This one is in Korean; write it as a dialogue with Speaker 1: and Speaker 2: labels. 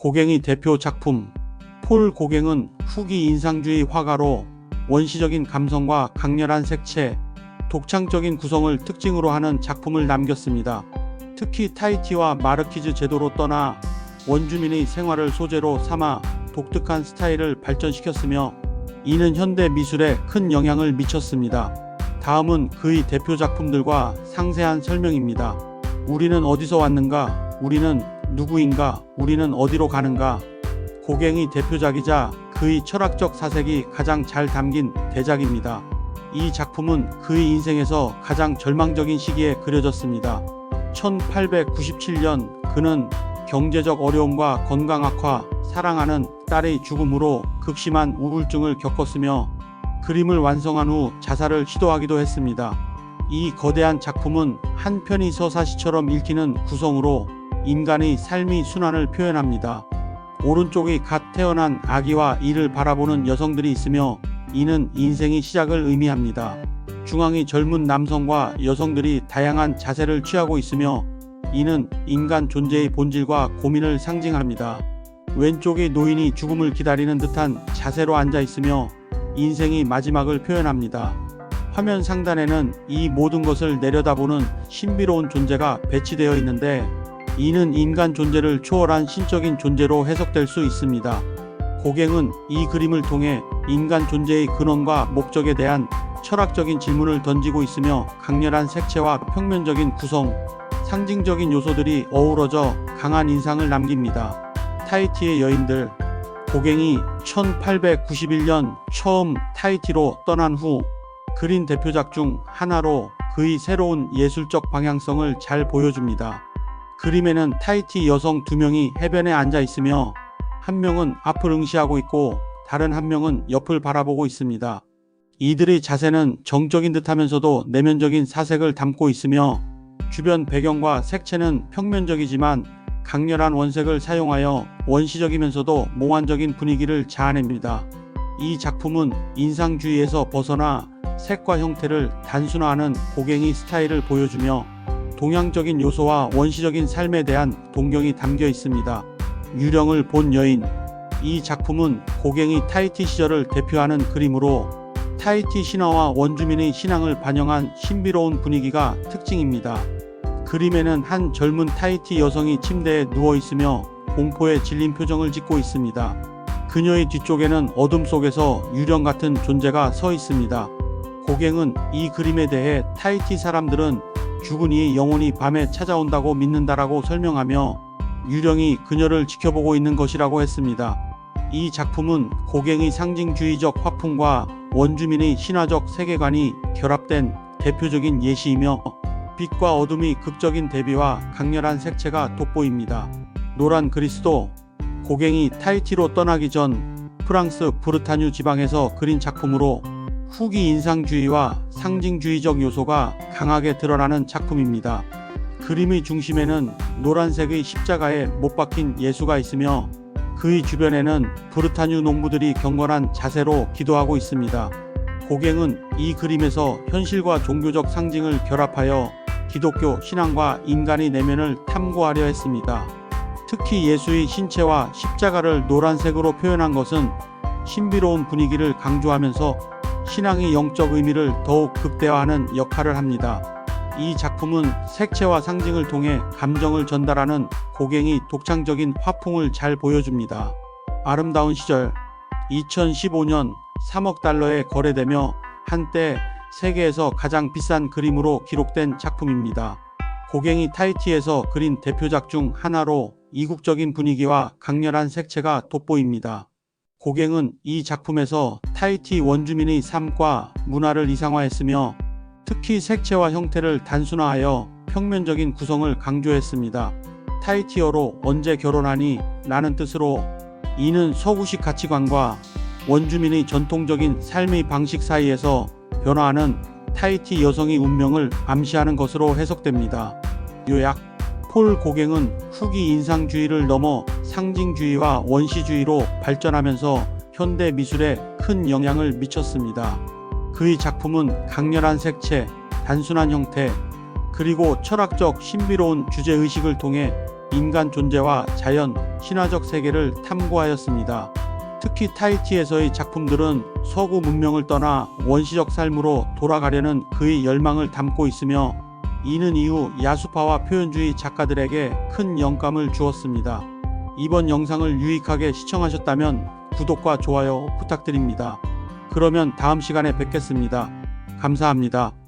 Speaker 1: 고갱이 대표 작품 폴 고갱은 후기 인상주의 화가로 원시적인 감성과 강렬한 색채, 독창적인 구성을 특징으로 하는 작품을 남겼습니다. 특히 타이티와 마르키즈 제도로 떠나 원주민의 생활을 소재로 삼아 독특한 스타일을 발전시켰으며 이는 현대 미술에 큰 영향을 미쳤습니다. 다음은 그의 대표 작품들과 상세한 설명입니다. 우리는 어디서 왔는가? 우리는 누구인가? 우리는 어디로 가는가? 고갱의 대표작이자 그의 철학적 사색이 가장 잘 담긴 대작입니다. 이 작품은 그의 인생에서 가장 절망적인 시기에 그려졌습니다. 1897년 그는 경제적 어려움과 건강 악화, 사랑하는 딸의 죽음으로 극심한 우울증을 겪었으며 그림을 완성한 후 자살을 시도하기도 했습니다. 이 거대한 작품은 한 편의 서사시처럼 읽히는 구성으로 인간의 삶의 순환을 표현합니다. 오른쪽이 갓 태어난 아기와 이를 바라보는 여성들이 있으며 이는 인생의 시작을 의미합니다. 중앙이 젊은 남성과 여성들이 다양한 자세를 취하고 있으며 이는 인간 존재의 본질과 고민을 상징합니다. 왼쪽의 노인이 죽음을 기다리는 듯한 자세로 앉아 있으며 인생의 마지막을 표현합니다. 화면 상단에는 이 모든 것을 내려다보는 신비로운 존재가 배치되어 있는데 이는 인간 존재를 초월한 신적인 존재로 해석될 수 있습니다. 고갱은 이 그림을 통해 인간 존재의 근원과 목적에 대한 철학적인 질문을 던지고 있으며 강렬한 색채와 평면적인 구성, 상징적인 요소들이 어우러져 강한 인상을 남깁니다. 타이티의 여인들 고갱이 1891년 처음 타이티로 떠난 후 그린 대표작 중 하나로 그의 새로운 예술적 방향성을 잘 보여줍니다. 그림에는 타이티 여성 두 명이 해변에 앉아 있으며 한 명은 앞을 응시하고 있고 다른 한 명은 옆을 바라보고 있습니다. 이들의 자세는 정적인 듯하면서도 내면적인 사색을 담고 있으며 주변 배경과 색채는 평면적이지만 강렬한 원색을 사용하여 원시적이면서도 몽환적인 분위기를 자아냅니다. 이 작품은 인상주의에서 벗어나 색과 형태를 단순화하는 고갱이 스타일을 보여주며 동양적인 요소와 원시적인 삶에 대한 동경이 담겨 있습니다. 유령을 본 여인 이 작품은 고갱이 타이티 시절을 대표하는 그림으로 타이티 신화와 원주민의 신앙을 반영한 신비로운 분위기가 특징입니다. 그림에는 한 젊은 타이티 여성이 침대에 누워 있으며 공포에 질린 표정을 짓고 있습니다. 그녀의 뒤쪽에는 어둠 속에서 유령 같은 존재가 서 있습니다. 고갱은 이 그림에 대해 타이티 사람들은 죽은 이의 영혼이 밤에 찾아온다고 믿는다라고 설명하며 유령이 그녀를 지켜보고 있는 것이라고 했습니다. 이 작품은 고갱의 상징주의적 화풍과 원주민의 신화적 세계관이 결합된 대표적인 예시이며 빛과 어둠이 극적인 대비와 강렬한 색채가 돋보입니다. 노란 그리스도 고갱이 타이티로 떠나기 전 프랑스 브르타뉴 지방에서 그린 작품으로 후기 인상주의와 상징주의적 요소가 강하게 드러나는 작품입니다. 그림의 중심에는 노란색의 십자가에 못 박힌 예수가 있으며 그의 주변에는 브르타뉴 농부들이 경건한 자세로 기도하고 있습니다. 고갱은 이 그림에서 현실과 종교적 상징을 결합하여 기독교 신앙과 인간의 내면을 탐구하려 했습니다. 특히 예수의 신체와 십자가를 노란색으로 표현한 것은 신비로운 분위기를 강조하면서 신앙의 영적 의미를 더욱 극대화하는 역할을 합니다. 이 작품은 색채와 상징을 통해 감정을 전달하는 고갱이 독창적인 화풍을 잘 보여줍니다. 아름다운 시절 2015년 3억 달러에 거래되며 한때 세계에서 가장 비싼 그림으로 기록된 작품입니다. 고갱이 타이티에서 그린 대표작 중 하나로 이국적인 분위기와 강렬한 색채가 돋보입니다. 고갱은 이 작품에서 타이티 원주민의 삶과 문화를 이상화했으며 특히 색채와 형태를 단순화하여 평면적인 구성을 강조했습니다. 타이티어로 언제 결혼하니? 라는 뜻으로 이는 서구식 가치관과 원주민의 전통적인 삶의 방식 사이에서 변화하는 타이티 여성의 운명을 암시하는 것으로 해석됩니다. 요약 폴 고갱은 후기 인상주의를 넘어 상징주의와 원시주의로 발전하면서 현대 미술에 큰 영향을 미쳤습니다. 그의 작품은 강렬한 색채, 단순한 형태, 그리고 철학적 신비로운 주제의식을 통해 인간 존재와 자연, 신화적 세계를 탐구하였습니다. 특히 타이티에서의 작품들은 서구 문명을 떠나 원시적 삶으로 돌아가려는 그의 열망을 담고 있으며 이는 이후 야수파와 표현주의 작가들에게 큰 영감을 주었습니다. 이번 영상을 유익하게 시청하셨다면 구독과 좋아요 부탁드립니다. 그러면 다음 시간에 뵙겠습니다. 감사합니다.